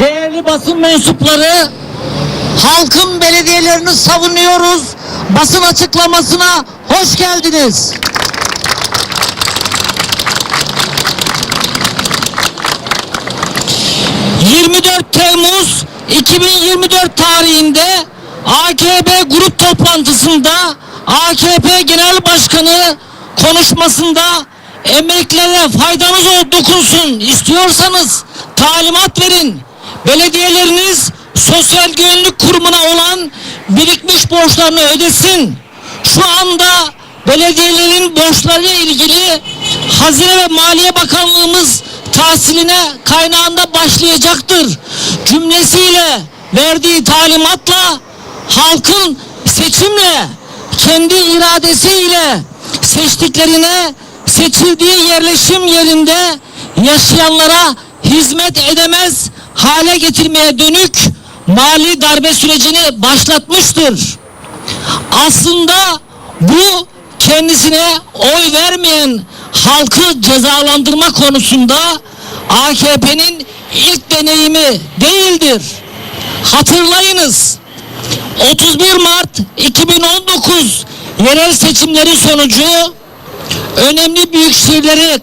değerli basın mensupları, halkın belediyelerini savunuyoruz. Basın açıklamasına hoş geldiniz. ...24 Temmuz 2024 tarihinde... ...AKP grup toplantısında... ...AKP Genel Başkanı konuşmasında... ...emeklilere faydanız ol- dokunsun istiyorsanız... ...talimat verin. Belediyeleriniz sosyal güvenlik kurumuna olan birikmiş borçlarını ödesin. Şu anda belediyelerin borçlarıyla ilgili Hazine ve Maliye Bakanlığımız tahsiline kaynağında başlayacaktır. Cümlesiyle verdiği talimatla halkın seçimle kendi iradesiyle seçtiklerine seçildiği yerleşim yerinde yaşayanlara hizmet edemez hale getirmeye dönük mali darbe sürecini başlatmıştır. Aslında bu kendisine oy vermeyen halkı cezalandırma konusunda AKP'nin ilk deneyimi değildir. Hatırlayınız 31 Mart 2019 yerel seçimleri sonucu önemli büyük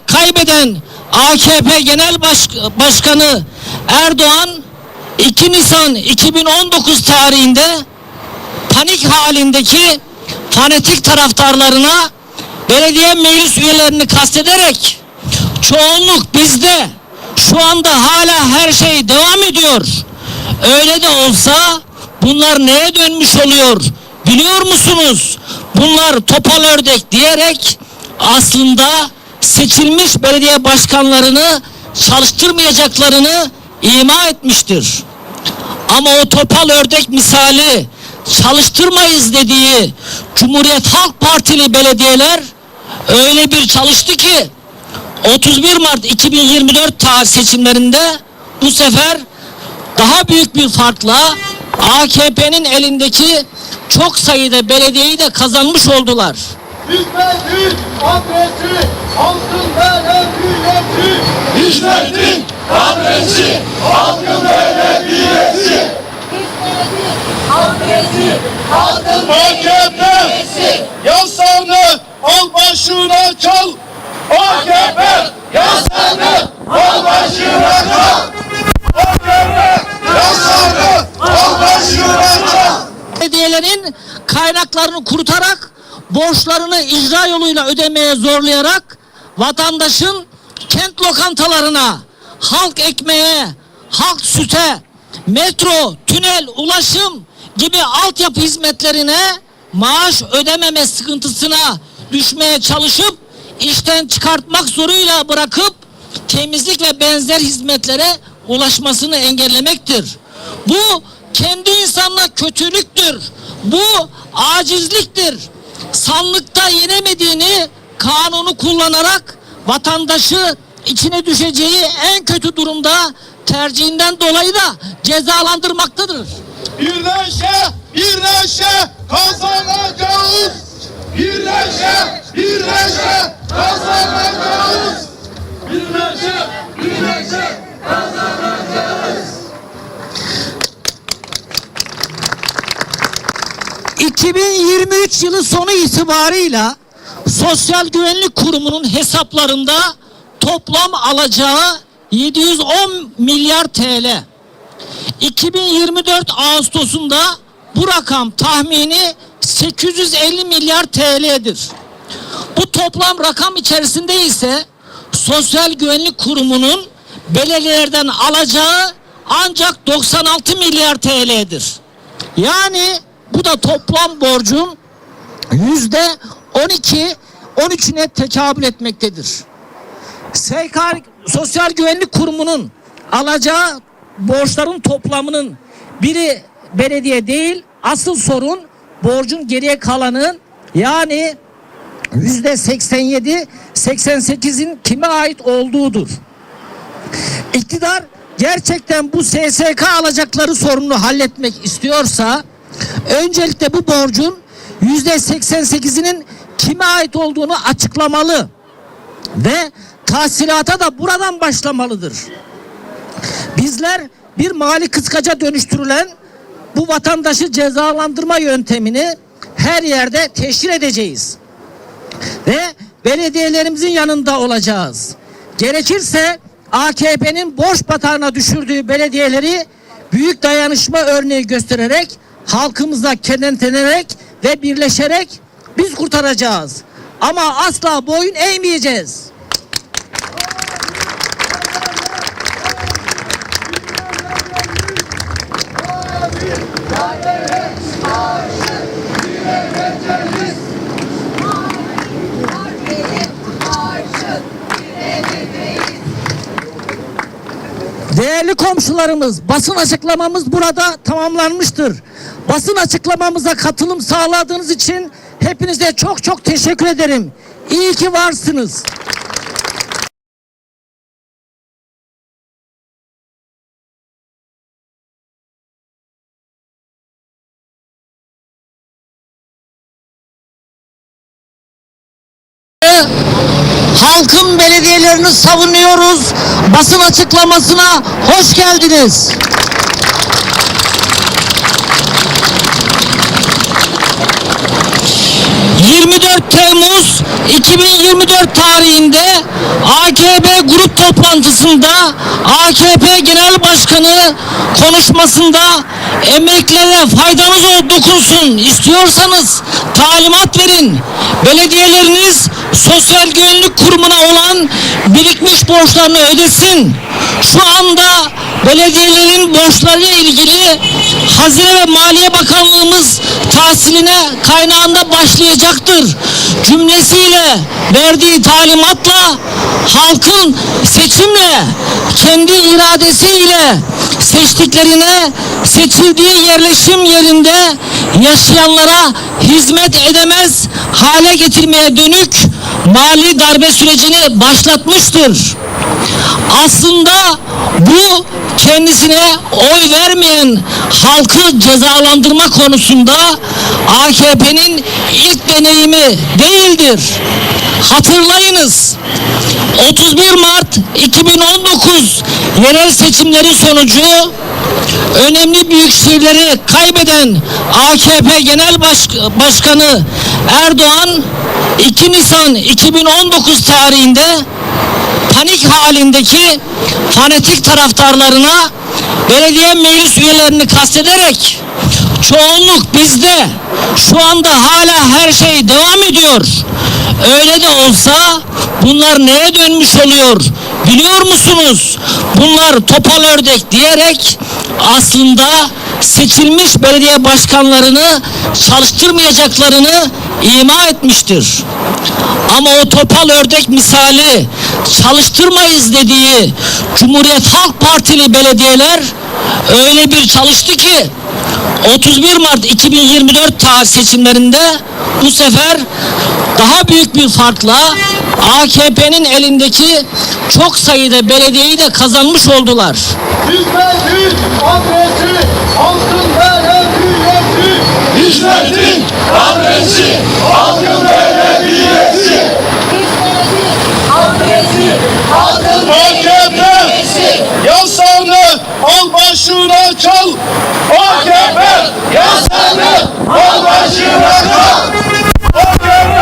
kaybeden AKP Genel Baş- Başkanı Erdoğan 2 Nisan 2019 tarihinde panik halindeki fanatik taraftarlarına belediye meclis üyelerini kastederek çoğunluk bizde şu anda hala her şey devam ediyor. Öyle de olsa bunlar neye dönmüş oluyor biliyor musunuz? Bunlar topal ördek diyerek aslında seçilmiş belediye başkanlarını çalıştırmayacaklarını ima etmiştir. Ama o topal ördek misali çalıştırmayız dediği Cumhuriyet Halk Partili belediyeler öyle bir çalıştı ki 31 Mart 2024 tarih seçimlerinde bu sefer daha büyük bir farkla AKP'nin elindeki çok sayıda belediyeyi de kazanmış oldular. Hizmetin adresi halkın belediyesi. Hizmetin adresi halkın belediyesi. AKP yasağını al başına çal. AKP yasağını al başına çal. AKP yasağını al başına çal. belediyelerin kaynaklarını kurutarak borçlarını icra yoluyla ödemeye zorlayarak vatandaşın kent lokantalarına, halk ekmeğe, halk süte, metro, tünel, ulaşım gibi altyapı hizmetlerine maaş ödememe sıkıntısına düşmeye çalışıp işten çıkartmak zoruyla bırakıp temizlik ve benzer hizmetlere ulaşmasını engellemektir. Bu kendi insanına kötülüktür. Bu acizliktir. Sandıkta yenemediğini kanunu kullanarak vatandaşı içine düşeceği en kötü durumda tercihinden dolayı da cezalandırmaktadır. Birleşe, birleşe kazanacağız. Birleşe, birleşe 2023 yılı sonu itibarıyla Sosyal Güvenlik Kurumu'nun hesaplarında toplam alacağı 710 milyar TL. 2024 Ağustos'unda bu rakam tahmini 850 milyar TL'dir. Bu toplam rakam içerisinde ise Sosyal Güvenlik Kurumu'nun belediyelerden alacağı ancak 96 milyar TL'dir. Yani bu da toplam borcun yüzde 12 13'üne tekabül etmektedir. SK Sosyal Güvenlik Kurumu'nun alacağı borçların toplamının biri belediye değil, asıl sorun borcun geriye kalanın yani yüzde 87 88'in kime ait olduğudur. İktidar gerçekten bu SSK alacakları sorununu halletmek istiyorsa öncelikle bu borcun yüzde 88'inin kime ait olduğunu açıklamalı ve tahsilata da buradan başlamalıdır. bizler bir mali kıskaca dönüştürülen bu vatandaşı cezalandırma yöntemini her yerde teşhir edeceğiz. Ve belediyelerimizin yanında olacağız. Gerekirse AKP'nin borç batağına düşürdüğü belediyeleri büyük dayanışma örneği göstererek halkımızla kenetlenerek ve birleşerek biz kurtaracağız. Ama asla boyun eğmeyeceğiz. Değerli komşularımız, basın açıklamamız burada tamamlanmıştır. Basın açıklamamıza katılım sağladığınız için hepinize çok çok teşekkür ederim. İyi ki varsınız. Halkın belediyelerini savunuyoruz. Basın açıklamasına hoş geldiniz. ...24 Temmuz 2024 tarihinde AKP grup toplantısında AKP Genel Başkanı konuşmasında emeklilere faydanız dokunsun istiyorsanız talimat verin. Belediyeleriniz sosyal güvenlik kurumuna olan birikmiş borçlarını ödesin. Şu anda belediyelerin borçlarıyla ilgili Hazine ve Maliye Bakanlığımız tahsiline kaynağında başlayacaktır. Cümlesiyle verdiği talimatla halkın seçimle kendi iradesiyle seçtiklerine seçildiği yerleşim yerinde yaşayanlara hizmet edemez hale getirmeye dönük mali darbe sürecini başlatmıştır. Aslında bu kendisine oy vermeyen halkı cezalandırma konusunda AKP'nin ilk deneyimi değildir. Hatırlayınız. 31 Mart 2019 yerel seçimleri sonucu önemli büyük şehirleri kaybeden AKP Genel Baş- Başkanı Erdoğan 2 Nisan 2019 tarihinde panik halindeki fanatik taraftarlarına belediye meclis üyelerini kastederek çoğunluk bizde şu anda hala her şey devam ediyor. Öyle de olsa bunlar neye dönmüş oluyor biliyor musunuz? Bunlar topal ördek diyerek aslında seçilmiş belediye başkanlarını çalıştırmayacaklarını ima etmiştir. Ama o topal ördek misali çalıştırmayız dediği Cumhuriyet Halk Partili belediyeler öyle bir çalıştı ki 31 Mart 2024 tarih seçimlerinde bu sefer daha büyük bir farkla AKP'nin elindeki çok sayıda belediyeyi de kazanmış oldular. Hizmetin adresi halkın belediyesi. Hizmetin adresi halkın belediyesi. AKP yasağını al çal. AKP yasağını al başına çal. AKP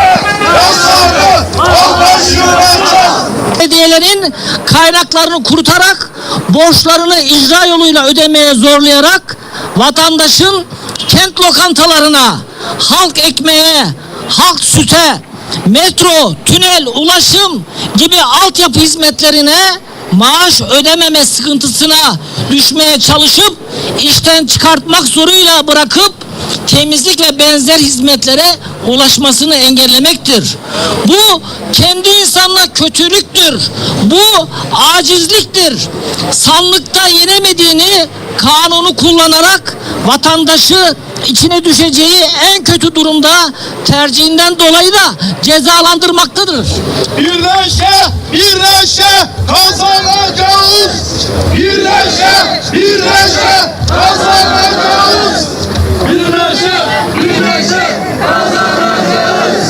yasağını al başına çal. belediyelerin kaynaklarını kurutarak borçlarını icra yoluyla ödemeye zorlayarak vatandaşın kent lokantalarına, halk ekmeğe, halk süte, metro, tünel, ulaşım gibi altyapı hizmetlerine maaş ödememe sıkıntısına düşmeye çalışıp işten çıkartmak zoruyla bırakıp temizlik ve benzer hizmetlere ulaşmasını engellemektir. Bu kendi insanına kötülüktür. Bu acizliktir. Sandıkta yenemediğini kanunu kullanarak vatandaşı içine düşeceği en kötü durumda tercihinden dolayı da cezalandırmaktadır. Birleşe, birleşe kazanacağız. Birleşe, birleşe kazanacağız. Birleşe, birleşe kazanacağız.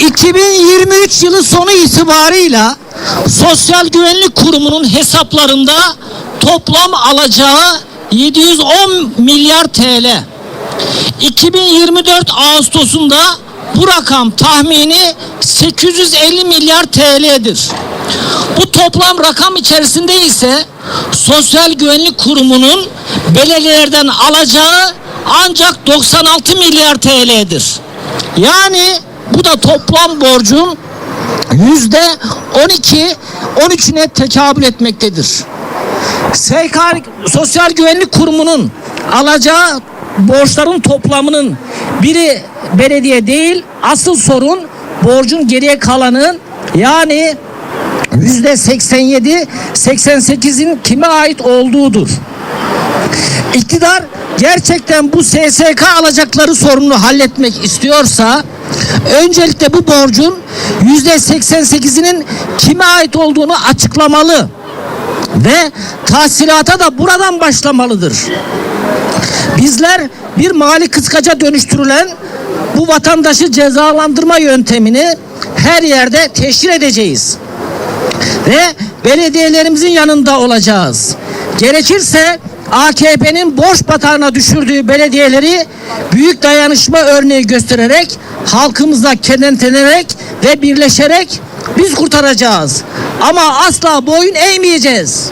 2023 yılı sonu itibarıyla Sosyal Güvenlik Kurumu'nun hesaplarında toplam alacağı 710 milyar TL. 2024 Ağustos'unda bu rakam tahmini 850 milyar TL'dir. Bu toplam rakam içerisinde ise Sosyal Güvenlik Kurumu'nun belediyelerden alacağı ancak 96 milyar TL'dir. Yani bu da toplam borcun yüzde 12 13'üne tekabül etmektedir. SK Sosyal Güvenlik Kurumu'nun alacağı borçların toplamının biri belediye değil, asıl sorun borcun geriye kalanın yani yüzde 87 88'in kime ait olduğudur. İktidar gerçekten bu SSK alacakları sorununu halletmek istiyorsa öncelikle bu borcun yüzde 88'inin kime ait olduğunu açıklamalı ve tahsilata da buradan başlamalıdır. Bizler bir mali kıskaca dönüştürülen bu vatandaşı cezalandırma yöntemini her yerde teşhir edeceğiz. Ve belediyelerimizin yanında olacağız. Gerekirse AKP'nin borç batağına düşürdüğü belediyeleri büyük dayanışma örneği göstererek halkımızla kenetlenerek ve birleşerek biz kurtaracağız. Ama asla boyun eğmeyeceğiz.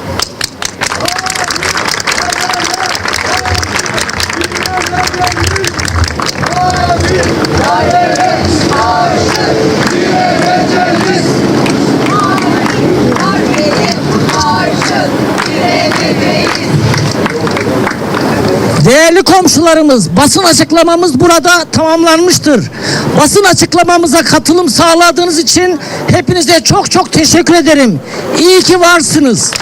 Değerli komşularımız, basın açıklamamız burada tamamlanmıştır. Basın açıklamamıza katılım sağladığınız için hepinize çok çok teşekkür ederim. İyi ki varsınız.